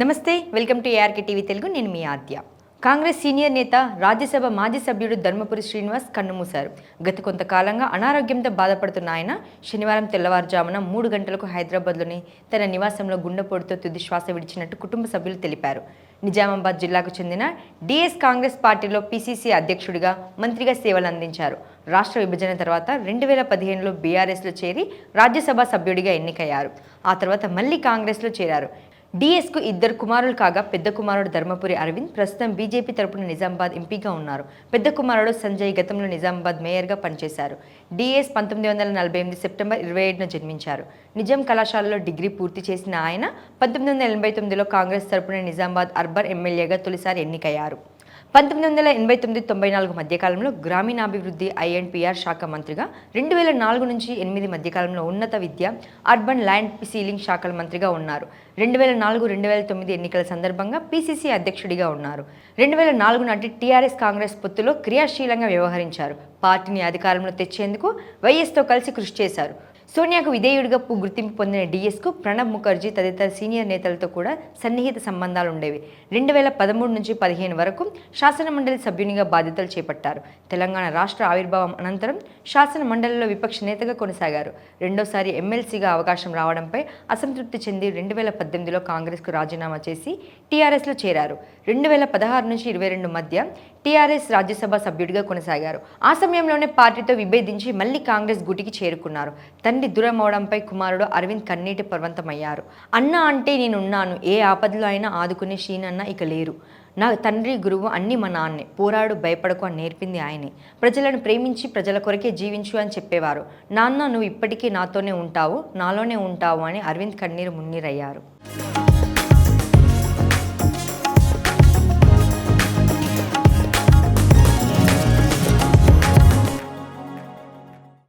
నమస్తే welcome to ARK TV Telugu. నేను మీ ఆద్య. కాంగ్రెస్ సీనియర్ నేత రాజ్యసభ మాజీ సభ్యుడు ధర్మపురి శ్రీనివాస్ కన్నుమూశారు. గత కొంతకాలంగా అనారోగ్యంతో బాధపడుతున్న ఆయన శనివారం తెల్లవారుజామున మూడు గంటలకు హైదరాబాద్లోని తన నివాసంలో గుండెపోటుతో తుది శ్వాస విడిచినట్టు కుటుంబ సభ్యులు తెలిపారు. నిజామాబాద్ జిల్లాకు చెందిన డిఎస్ కాంగ్రెస్ పార్టీలో పీసీసీ అధ్యక్షుడిగా మంత్రిగా సేవలు అందించారు. రాష్ట్ర విభజన తర్వాత రెండు వేల పదిహేనులో బీఆర్ఎస్లో చేరి రాజ్యసభ సభ్యుడిగా ఎన్నికయ్యారు. ఆ తర్వాత మళ్ళీ కాంగ్రెస్లో చేరారు. డిఎస్కు ఇద్దరు కుమారులు కాగా పెద్ద కుమారుడు ధర్మపురి అరవింద్ ప్రస్తుతం బీజేపీ తరపున నిజామాబాద్ ఎంపీగా ఉన్నారు. పెద్ద కుమారుడు సంజయ్ గతంలో నిజామాబాద్ మేయర్గా పనిచేశారు. డిఎస్ పంతొమ్మిది వందల నలభై ఎనిమిది సెప్టెంబర్ ఇరవై ఏడున జన్మించారు. నిజాం కళాశాలలో డిగ్రీ పూర్తి చేసిన ఆయన పంతొమ్మిది వందల ఎనభై తొమ్మిదిలో కాంగ్రెస్ తరపున నిజామాబాద్ అర్బన్ ఎమ్మెల్యేగా తొలిసారి ఎన్నికయ్యారు. పంతొమ్మిది వందల ఎనభై తొమ్మిది తొంభై నాలుగు మధ్యకాలంలో గ్రామీణాభివృద్ధి ఐఎన్పిఆర్ శాఖ మంత్రిగా రెండు వేల నాలుగు నుంచి ఎనిమిది మధ్యకాలంలో ఉన్నత విద్య అర్బన్ ల్యాండ్ సీలింగ్ శాఖల మంత్రిగా ఉన్నారు. రెండు వేల నాలుగు రెండు వేల తొమ్మిది ఎన్నికల సందర్భంగా పీసీసీ అధ్యక్షుడిగా ఉన్నారు. రెండు వేల నాలుగు నాటి టీఆర్ఎస్ కాంగ్రెస్ పొత్తులో క్రియాశీలంగా వ్యవహరించారు. పార్టీని అధికారంలో తెచ్చేందుకు వైఎస్తో కలిసి కృషి చేశారు. సోనియాకు విధేయుడిగా గుర్తింపు పొందిన డిఎస్కు ప్రణబ్ ముఖర్జీ తదితర సీనియర్ నేతలతో కూడా సన్నిహిత సంబంధాలు ఉండేవి. రెండు వేల పదమూడు నుంచి పదిహేను వరకు శాసనమండలి సభ్యునిగా బాధ్యతలు చేపట్టారు. తెలంగాణ రాష్ట్ర ఆవిర్భావం అనంతరం శాసన మండలిలో విపక్ష నేతగా కొనసాగారు. రెండోసారి ఎమ్మెల్సీగా అవకాశం రావడంపై అసంతృప్తి చెంది రెండు వేల పద్దెనిమిదిలో కాంగ్రెస్కు రాజీనామా చేసి టీఆర్ఎస్లో చేరారు. రెండు వేల పదహారు నుంచి ఇరవై రెండు మధ్య టీఆర్ఎస్ రాజ్యసభ సభ్యుడిగా కొనసాగారు. ఆ సమయంలోనే పార్టీతో విభేదించి మళ్ళీ కాంగ్రెస్ గుటికి చేరుకున్నారు. తండ్రి దూరం అవడంపై కుమారుడు అరవింద్ కన్నీటి పర్వంతమయ్యారు. అన్న అంటే నేనున్నాను. ఏ ఆపదలో అయినా ఆదుకునే షీనన్న ఇక లేరు. నా తండ్రి గురువు అన్ని మా నాన్నే. పోరాడు భయపడకు అని నేర్పింది ఆయనే. ప్రజలను ప్రేమించి ప్రజల కొరకే జీవించు అని చెప్పేవారు. నాన్న నువ్వు ఇప్పటికీ నాతోనే ఉంటావు. నాలోనే ఉంటావు అని అరవింద్ కన్నీరు మున్నీరయ్యారు.